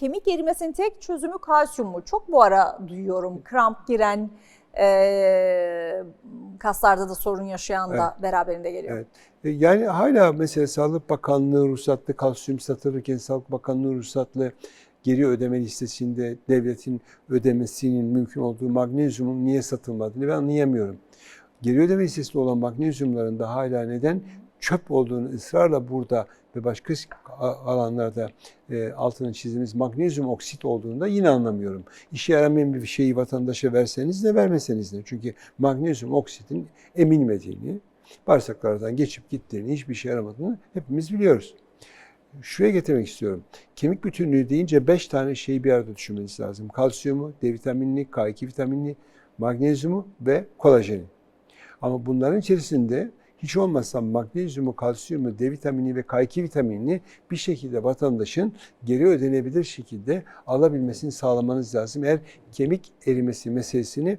kemik erimesinin tek çözümü kalsiyum mu? Çok bu ara duyuyorum. Kramp giren, e, kaslarda da sorun yaşayan da beraberinde geliyor. Evet. E, Yani hala mesela Sağlık Bakanlığı ruhsatlı kalsiyum satılırken Sağlık Bakanlığı ruhsatlı geri ödeme listesinde devletin ödemesinin mümkün olduğu magnezyumun niye satılmadığını ben anlayamıyorum. Geri ödeme listesinde olan magnezyumların da hala neden çöp olduğunu ısrarla burada ve başka alanlarda e, altının çizdiğimiz magnezyum oksit olduğunu da yine anlamıyorum. İşe yaramayan bir şeyi vatandaşa verseniz de vermeseniz de. Çünkü magnezyum oksitin emilmediğini, bağırsaklardan geçip gittiğini, hiçbir işe yaramadığını hepimiz biliyoruz. Şuraya getirmek istiyorum. Kemik bütünlüğü deyince 5 tane şeyi bir arada düşünmeniz lazım. Kalsiyumu, D vitaminini, K2 vitaminini, magnezyumu ve kolajeni. Ama bunların içerisinde hiç olmazsa magnezyumu, kalsiyumu, D vitamini ve K2 vitaminini bir şekilde vatandaşın geri ödenebilir şekilde alabilmesini sağlamanız lazım. Eğer kemik erimesi meselesini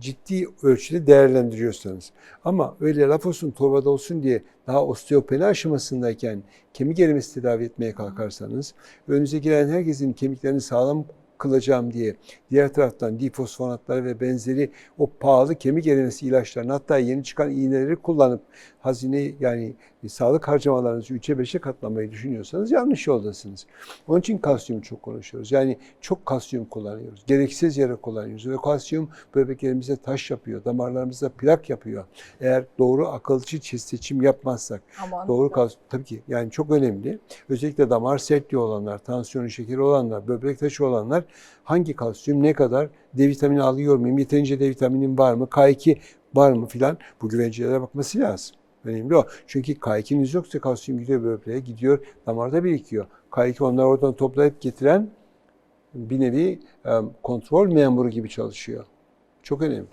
ciddi ölçüde değerlendiriyorsanız. Ama öyle laf olsun torbada olsun diye daha osteopeni aşamasındayken kemik erimesi tedavi etmeye kalkarsanız önünüze giren herkesin kemiklerini sağlam kılacağım diye diğer taraftan difosfonatlar ve benzeri o pahalı kemik erimesi ilaçlarını hatta yeni çıkan iğneleri kullanıp hazine yani sağlık harcamalarınızı 3'e 5'e katlamayı düşünüyorsanız yanlış yoldasınız. Onun için kalsiyum çok konuşuyoruz. Yani çok kalsiyum kullanıyoruz. Gereksiz yere kullanıyoruz. Ve kalsiyum böbreklerimize taş yapıyor. Damarlarımıza plak yapıyor. Eğer doğru akılcı seçim yapmazsak Aman. Doğru kalsiyum tabii ki yani çok önemli. Özellikle damar sertliği olanlar, tansiyonu şekeri olanlar, böbrek taşı olanlar hangi kalsiyum ne kadar D vitamini alıyor muyum, yeterince D vitaminim var mı, K2 var mı filan bu güvencelere bakması lazım. Önemli o. Çünkü K2'niz yoksa kalsiyum gidiyor böbreğe, gidiyor damarda birikiyor. K2 onları oradan toplayıp getiren bir nevi kontrol memuru gibi çalışıyor. Çok önemli.